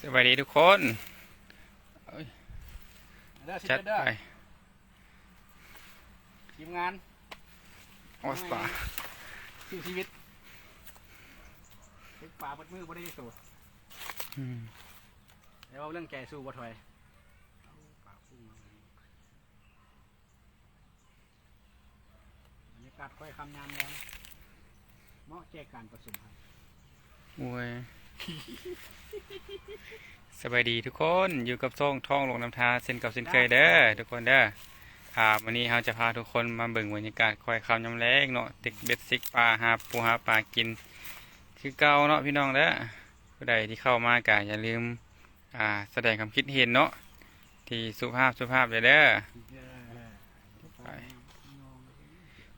สวัสดีทุกคนเด้อสิจัดเด้อไปทีมงานออสปาสู้ชีวิตเล็กป่าเปิดมือบ่ได้สู้อืมเดี๋ยวเอาเรื่องแก่สู้บ่ถอยเอาปากพุ่งมาบรรยากาศค่อยคำยามแรงเหมาะแก่การประสมพันธ์โอ้ย สวัสดีทุกคนอยู่กับซ่องท่องลงน้ำทาเส้นกับเส้นเคยเด้อทุกคนเด้ออ่าวันนี้เราจะพาทุกคนมาเบิ่งบรรยากาศคอยคำยำแรงเนาะติกเบ็ดซิกปลาหาปูหาปลากิน คือเก่าเนาะพี่น้องเด้อผู้ใดที่เข้ามากะอย่าลืมอ่าแสดงความคิดเห็นเนาะที่สุภาพสุภาพเลยเด้อไป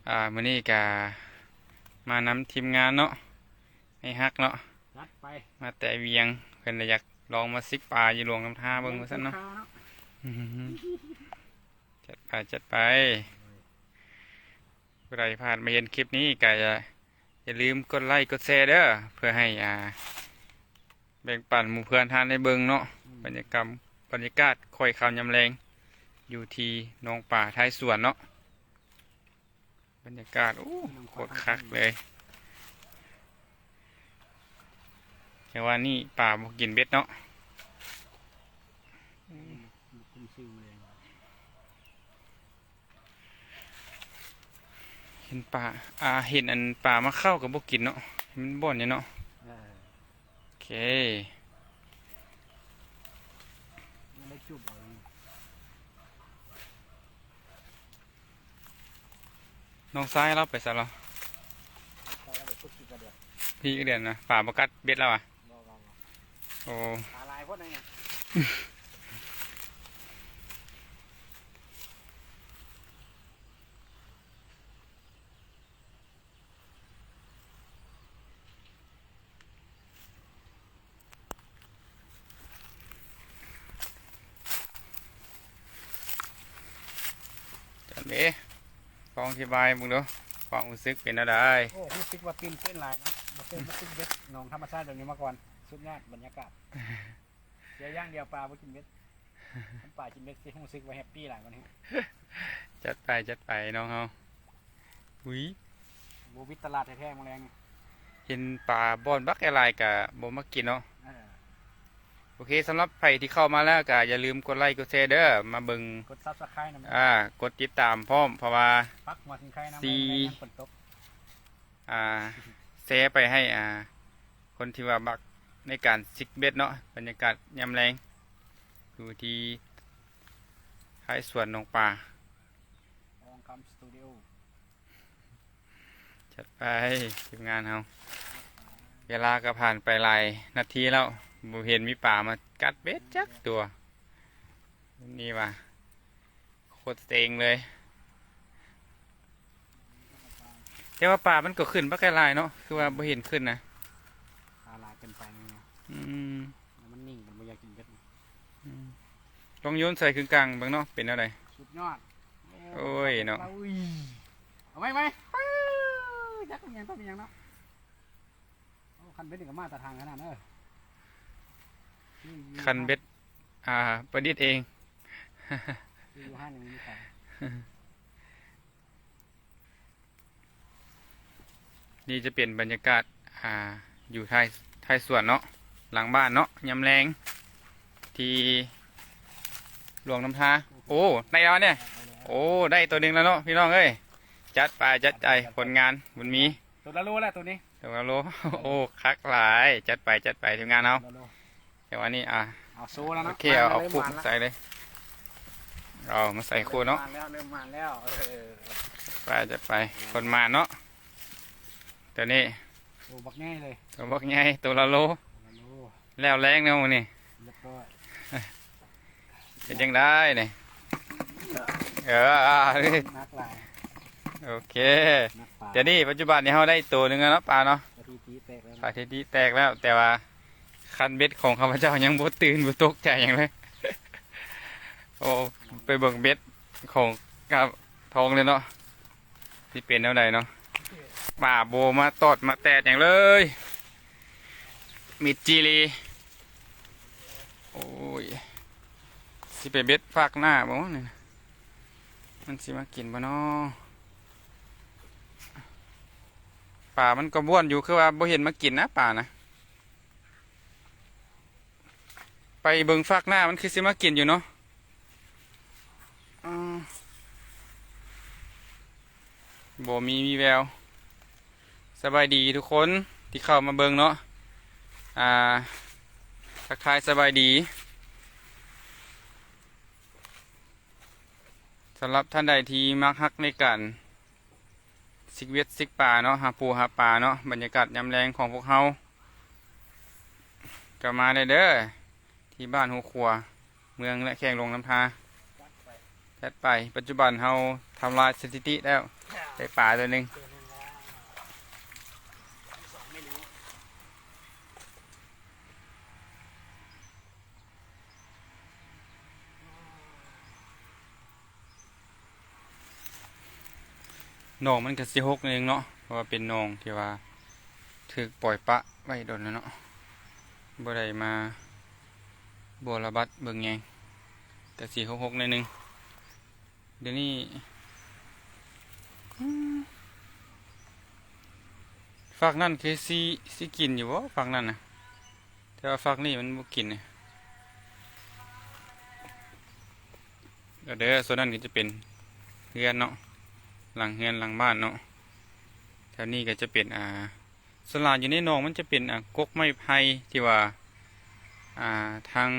อ่ามื้อนี้กะมานำทีมงานเนาะให้ฮักเนาะ จัดไป มาแต่เวียงเพิ่นเลยอยากลองมาซิกปลาอยู่หลวงน้ำท่าเบิ่งว่าซั่นเนาะอื้อหือจัดไปจัดไปผู้ใดผ่านมาเห็นคลิปนี้ก็อย่าอย่าลืมกดไลค์กดแชร์เด้อเพื่อให้อ่าแบ่งปันหมู่เพื่อนทานในเบิ่งเนาะบรรยากาศบรรยากาศค่อยคำยำแรง อยู่ที่หนองป่าท้ายสวนเนาะบรรยากาศโอ้โคตรคักเลย แต่ว่านี่ป่าบกินเบ็ดเนาะเห็นป่าอ่าเห็นอันป่ามาเข้ากับบกินเนาะมันบ่อนเนี่ยเนาะโอเคน้องซ้ายเราไปซะเราพี่ก็เดือนนะป่าบ่กัดเบ็ดแล้วอะ โอ้ตาลายพดนั่นไงเด้ฟองอธิบายมึงดูความรู้สึกเป็นอะไรโอ้รู้สึกว่าตื่นเต้นหลายนาะบ่เคยมากินเบ็ดนองธรรมชาติแบบนี้มาก่อน สุดยอดบรรยากาศเดี๋ยวย่างเดียวปลาบ่กินเบ็ดมันป่ากินเบ็ดสิรู้สึกว่าแฮปปี้หลายวันนี้จัดไปจัดไปน้องเฮาหุยบูวิตตลาดแท้ๆมาแรงเห็นป่าบ่อนบักอะไรกะบ่มากินเนาะเออโอเคสำหรับใครที่เข้ามาแล้วก็อย่าลืมกดไลค์กดแชร์เด้อมาเบิ่งกดซับสไครต์นะอ่ากดติดตามพร้อมเพราะว่าปักหัวสิงไข่นะสี่แม่งฝนตกอ่าแชร์ไปให้อ่า คนที่ว่าบัก ในการซิกเบ็ดเนาะบรรยากาศยามแรงอยู่ที่ท้ายสวนหนองป่าลองคำสตูดิโอจัดไปทีมงานเฮาเวลาก็ผ่านไปหลายนาทีแล้วบ่เห็นมีป่ามากัดเบ็ดจักตัว นี่ว่ะโคตรเต็งเลยแต่ว่าป่ามันก็ขึ้นปักไกลายเนาะคือว่าบ่เห็นขึ้นนะ ตาลายเกินไปเนี่ย อืมแล้วมันนิ่งมันไม่อยากกินเบ็ดลองโยนใส่คือกลางเบางเนาะเป็นอะไรสุดยอดโอ้ยเนาะอุ้ยเอาไหมไหมปื้อยักษ์เป็นยังต้องเป็นยังเนาะโอ้คันเบ็ดนี่ก็มาแตรทางขนาดนั้นเออคันเบ็ดอ่า ประดิษฐ์เองอยู่ห้างยังไม่มีขายนี่จะเปลี่ยนบรรยากาศ อ่า อยู่ท้ายท้ายสวนเนาะ หลังบ้านเนาะยำแรงที่หลวงน้ำทาโอ้ได้แล้วเนี่ย โอ้ได้ตัวหนึ่งแล้วเนาะพี่น้องเอ้ยจัดไปจัดใจผลงานบุญมีตัวละโลแหละตัวนี้เดี๋ยวเราโลโอ้คักหลายจัดไปจัดไปทีมงานเอาตัวละโลเดี๋ยววันนี้อะเอาโซ่แล้วโอเนาะเคเอาเอาริ่มคู่มแล้วใส่เลยเอามาใส่คู่เนาะริ่มมแล้วเริ่มมาแล้วเออไปจัดไปคนมาเนาะตัวนี้โอ้บักง่ายเลยตัวบอกไงตัวละโลตัวละโล แล้วแรงเนาะมื้อนี่เรียบร้อยเป็นยังได้เนี่ยเอออ่านักหลายโอเคนักปลาเดี๋ยวนี้ปัจจุบันนี้เราได้ตัวหนึ่งแล้วเนาะปลาเนาะกะทิตีแตกแล้วปลาเทดีแตกแล้ว แต่ว่าคันเบ็ดของข้าพเจ้ายังบ่ตื่นบ่ตกใจอย่างเลยโอ้ไปเบิ่งเบ็ดของกับทองเลยเนาะที่เป็นเท่าใดเนาะป่าโบมาตอดมาแตดอย่างเลย มิดจีรี โอ้ย สิไปเบ็ดฝากหน้าบ่เนี่ยมันสิมากินบ่เนาะป่ามันก็บ้วนอยู่คือว่าบ่เห็นมากินนะป่านะ ไปเบิงฝากหน้ามันคือสิมากินอยู่เนาะบ่มีมีแวว สบายดีทุกคนที่เข้ามาเบิงเนาะ อ่า ทักทายสบายดีสำหรับท่านใดที่มักฮักในการซิกเวทซิกป่าเนาะหาปูหาป่าเนาะบรรยากาศยามแรงของพวกเฮาก็มาได้เด้อที่บ้านหัวขัว เมืองและแข่งลงน้ำทาแทดไปปัจจุบันเฮาทำลายสถิติแล้วได้ป่าตัวหนึ่ง เจอหนึ่งแล้วที่สองไม่รู้ ห นองมันก็สิหกเองเนาะเพราะว่าเป็นนองที่ว่าถึกปล่อยปะไว้โดนแล้วเนาะบ่ได้มาบัวระบัดเบิ่งแยงแต่สี่หกหกในหนึ่งเดี๋ยวนี้ฝากนั่นคือซีซีกินอยู่บ่ฝากนั่นนะแต่ว่าฝากนี่มันบ่กินเนี่ยเด้อส่วนนั้นก็จะเป็นเรือนเนาะ หลังเฮือนหลังบ้านเนาะแถวนี้ก็จะเป็นอ่าสลาอยู่ในหนองมันจะเป็นอ่ากกไม้ไผ่ที่ว่าอ่าทาง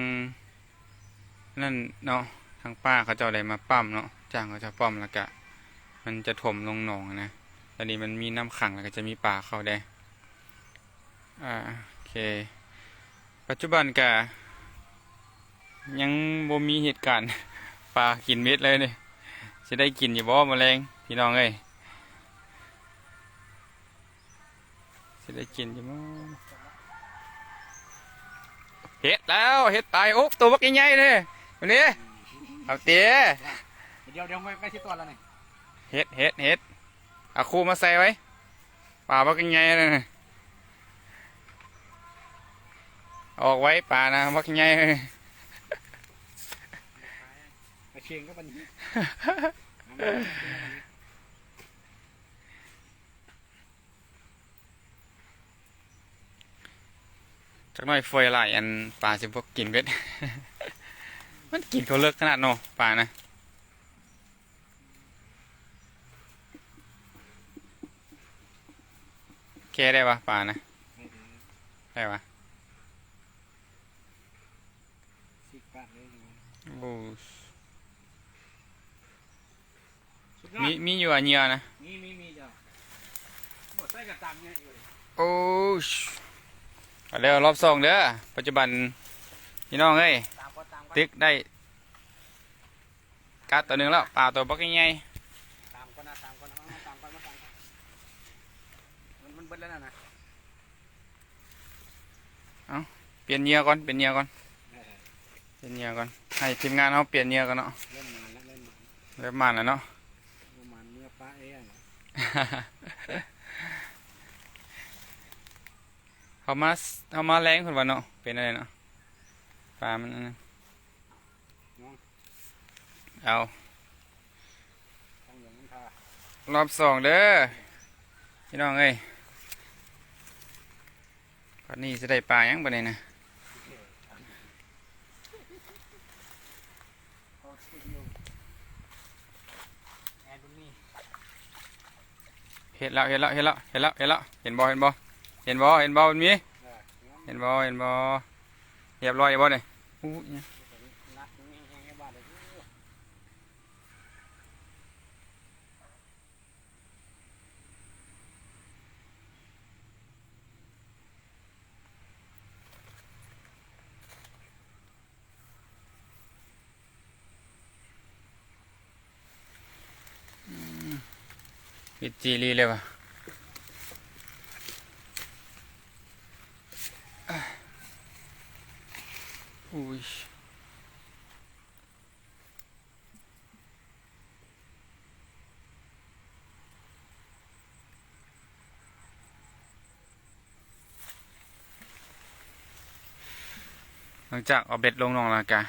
นั่นเนาะทางป้าเขาเจ้าได้มาปั้มเนาะจ้างเขาจะปั้มแล้วก็มันจะถมลงหนองนะตอนนี้มันมีน้ำขังแล้วก็จะมีป่าเข้าได้อ่าโอเค ปัจจุบันก็ยังบ่มีเหตุการณ์ปลากินเม็ดเลยเนี่ยจะได้กินอยู่บ่แมลง พี่น้องเอ้ยจะได้กินอยู่บ่เห็ดแล้วเห็ดตายโอ๊กตัวบักใหญ่ๆเลยวันนี้เอาเตี๋ยเดี๋ยวเดี๋ยวไม่ไม่ที่ตัวแล้วนี่เห็ดเห็ดเห็ดเอาคู่มาใส่ไว้ป่าบักใหญ่ๆเลยนะออกไว้ป่านะบักใหญ่เลยไปเชียงก็เป็นอย่างนี้ จักหน่อยฟอยหลายอันป่าสิพวกกินเบ็ด มันกินเขาเลิกขนาดเนาะป่านะแค่ได้ปะป่านะ ได้ปะสิบบาทเลยอย่างนี้โอ้สุดยอดมีมีอยู่อันเดียอะนะ มีมีมีจ้ะหมดไส้กระตังเนี่ยอยู่เลยโอ้ ชเอาเร็วรอบสองเด้อปัจจุบันพี่น้องเอ้ยตามก็ตามก็ตึกได้กัดตัวหนึ่งแล้วป่าตัวบักใหญ่ตามก็นะตามก็นะมาตามก็มาตามก็มันมันเบิดแล้วนะนะเปลี่ยนเหยื่อก่อนเปลี่ยนเหยื่อก่อนเปลี่ยนเหยื่อก่อนให้ทีมงานเขาเปลี่ยนเหยื่อกันเนาะเล่นมาแล้วเล่นมาเริ่มมันแล้วเนาะประมาณเนื้อปลาเองอะ เขามาเขามาแรงคนวันเนาะเป็นอะไรเนาะปลามันนนั้นเอ้ารอบสองเด้อพี่น้องเอ้ยปันนี้จะได้ปลายังปะเนี่ยนะเดิโอแอนนะเห็นแล้วเห็นแล้วเห็นแล้วเห็นแล้วเห็นแล้วเห็นบอเห็นบอ เห็นบอเห็นบอมันมีเออเห็นบอเห็นบอเรียบร้อยบอเนี่ยอู้ยนักนี่แห้งๆให้บ้านเลยปิดจีรีเลยว่ะ อุ้ยหลังจากเอาเบ็ดลงนองแล้วกะ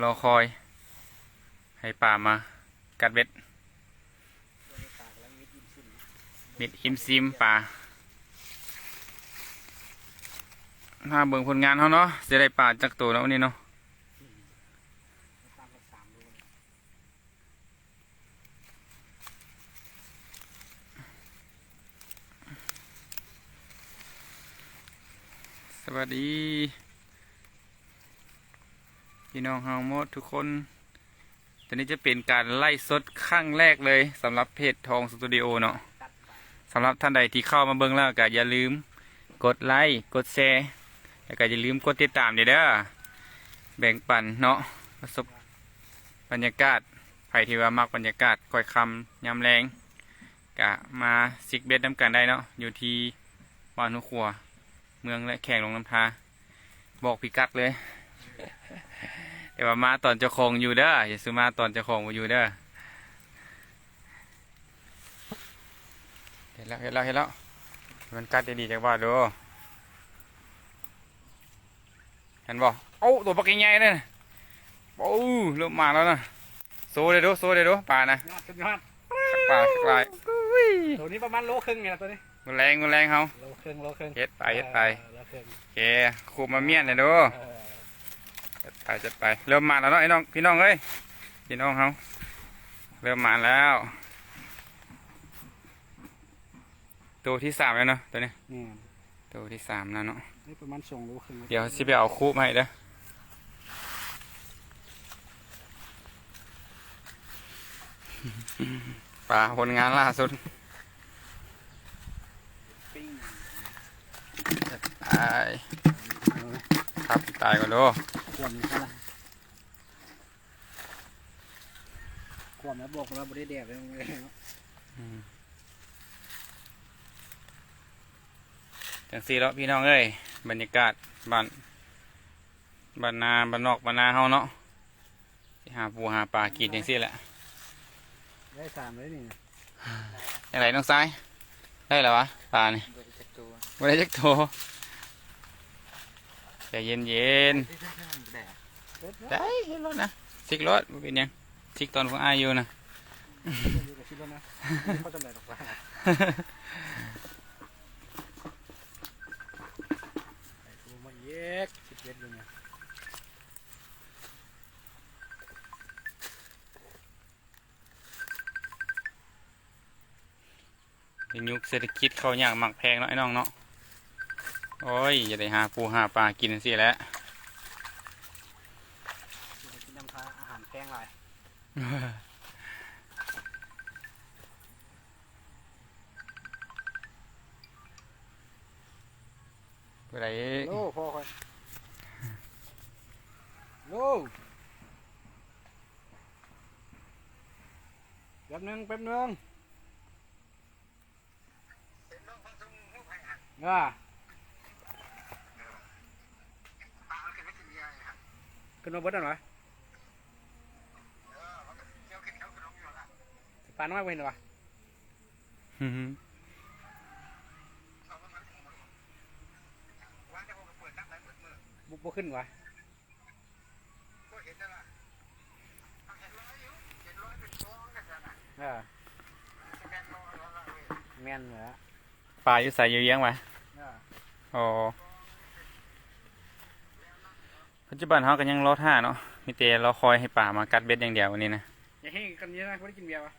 รอคอย ให้ป่ามา กัดเบ็ดมิดอิ่มซิมเบ็ดอิมซิมป่า มาเบิ่งผลงานเขาเนาะจะได้ป่าจักตัวแล้ววันนี้เนาะสวัสดี พี่น้องเฮาหมดทุกคนตอนนี้จะเป็นการไล่สดครั้งแรกเลยสำหรับเพจทองสตูดิโอเนาะสำหรับท่านใดที่เข้ามาเบิ่งแล้วก็อย่าลืม กดไลค์ กดแชร์ แล้วก็อย่าลืมกดติดตามเด้อเด้อแบ่งปันเนาะประสบบรรยากาศใครที่ว่ามักบรรยากาศค่อยคำยามแรงก็มาซิกเบ็ดน้ำกันได้เนาะอยู่ที่บ้านหัวขัว เมืองและแข่งลงน้ำทาบอกพิกัดเลยแต่ว่ามาตอนเจ้าของอยู่เด้ออย่าซื้อมาตอนเจ้าของมาอยู่เด้อเห็นแล้วเห็นแล้วเห็นแล้วมันกัดได้ดีจังว่าดู เห็นบ่โอ้าตัวปักใหญ่ๆเลยนะโอ้เริ่มมาแล้วนะโซเลยดูโซเลยดูปลานะยอดสุดยอดปลาปลาอุ้ยตัวนี้ประมาณโลครึ่งไงนะตัวนี้มันแรงมันแรงเขาโลครึ่งโลครึ่งเฮ็ดไปเฮ็ดไปออโลครึ่งโอเคขูบมาเมียนเลยดูเออจัดไปจัดไป เริ่มมาแล้วเนาะไอ้น้องพี่น้องเอ้ยพี่น้องเขาเริ่มมาแล้ว ตัวที่สามแล้วเนาะตัวนี้นี่ตัวที่สามแล้วเนาะ นี่ประมาณสองโลครึ่งเดี๋ยวสิไปเอาคูบให้เด้อปลาผลงานล่าสุดปิ้งตายครับตายก่อนดูขวมนี่ก็ละขวมแล้วบอกว่าบริเดียบเลยเนาะอืมจังสี่แล้วพี่น้องเอ้ย บรรยากาศบ้านบ้านนาบ้านนอกบ้านนาเฮาเนาะสิหาปูหาปลากินจังสี่แหละได้สามเลยนี่อย่างไรน้องซ้าย ได้แล้ววะปลานี่บริจักตัวไม่ได้จักโตใจเย็นเย็นๆได้เห็นรถนะซิกรถบ่เป็นหยังซิกตอนของอายอยู่นะ อยู่กับชิบนะเขาจะไหนดอกว่าไอ้ตัวมาเย็ กสิบเอ็ดเลยเนี่ยเป็นยุคเศรษฐกิจเขาอยากหมักแพงเนาะไอ้น้องเนาะ โอ้ย อย่าได้หาปูหาปลากินสิแหล้วอยู่กับชิน้ำพาอาหารแพงหลายไปไหน โลพอคอยโลแป๊บ นึงแป๊บนึงอ่าขึ้นมาเบิดอันวะปานมากเห็นวะอื้อหือบุบขึ้นวะ เออแม่นเหรอปลาอยู่ใส่อยู่เยียงไว้เอออ๋อปัจจุบันเขาก็ยังรอท่าเนาะมีแต่รอคอยให้ป่ามากัดเบ็ดอย่างเดียววันนี้นะอย่าให้กันเยอะนะไม่ได้กินเบียร์วะ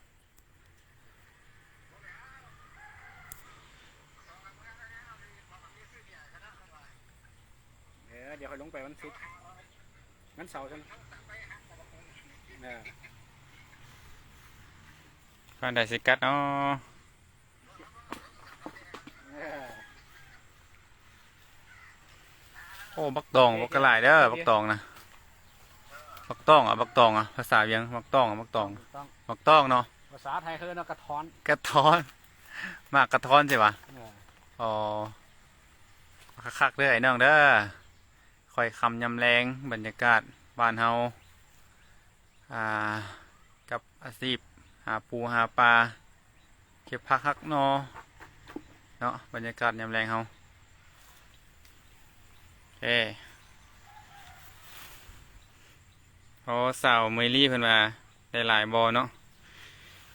เออเดี๋ยวค่อยลงไปวันศุกร์วันเสาร์ใช่ไหม เออก็ได้สิกัดเนาะเออโอ้บักตองบักกระหลายเด้อบักตองนะบักตองอะบักตองอะภาษาเวียงบักตองอะบักตองถูกต้องบักตองเนาะภาษาไทยคือเนาะกระท้อนกระท้อนมากกระท้อนใช่ปะเอออ๋อคักๆเด้อไอ้น้องเด้อคอยคำยำแรงบรรยากาศบ้านเฮาอ่ากับอาชีพหาปูหาปลาเก็บผักฮักนอเนาะบรรยากาศยำแรงเฮาโอเคพออสาวเมลี่เพิ่นว่าได้หลายบ่เนาะ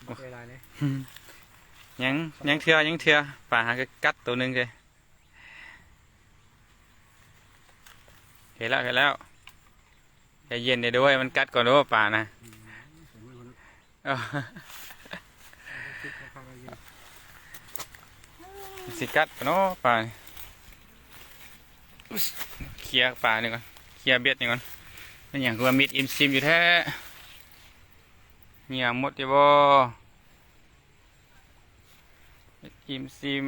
บ่เคยลายเลยยังยังเทื่อยังเทื่อป่าหาก็กัดตัวหนึงเลยเห็นแล้วเห็นแล้วใจเย็นเดี๋ยวด้วยมันกัดก่อนเด้วยป่านะเออ สิกัดปะเนาะป่าเคลียร์ป่านี่ก่อนเคลียร์เบ็ดนี่ก่อนเป็นอย่างคือมิดอิมซิมอยู่แท้มีอย่างมดอยู่บ่มิดอิมซิม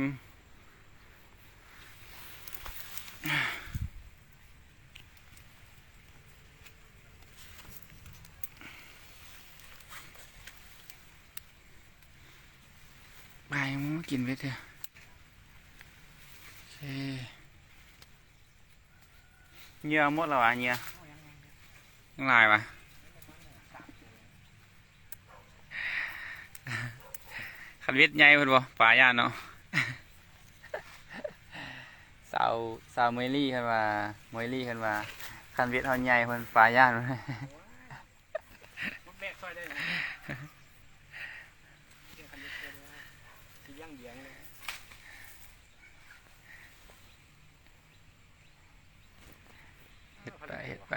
บายมึงมากินเบ็ดเถอะโอเคเหงื่อหมดแล้วอะเหงื่อยังลายวะคันเวทใหญ่เพิ่นบ่ป่าย่านเนาะสาวสาวเมยลี่เพิ่นว่าเมยลี่เพิ่นว่าคันเวทเฮาใหญ่เพิ่นป่าย่านมันแบกซอยได้นะเดี๋ยวคัน ไปเห็ดไป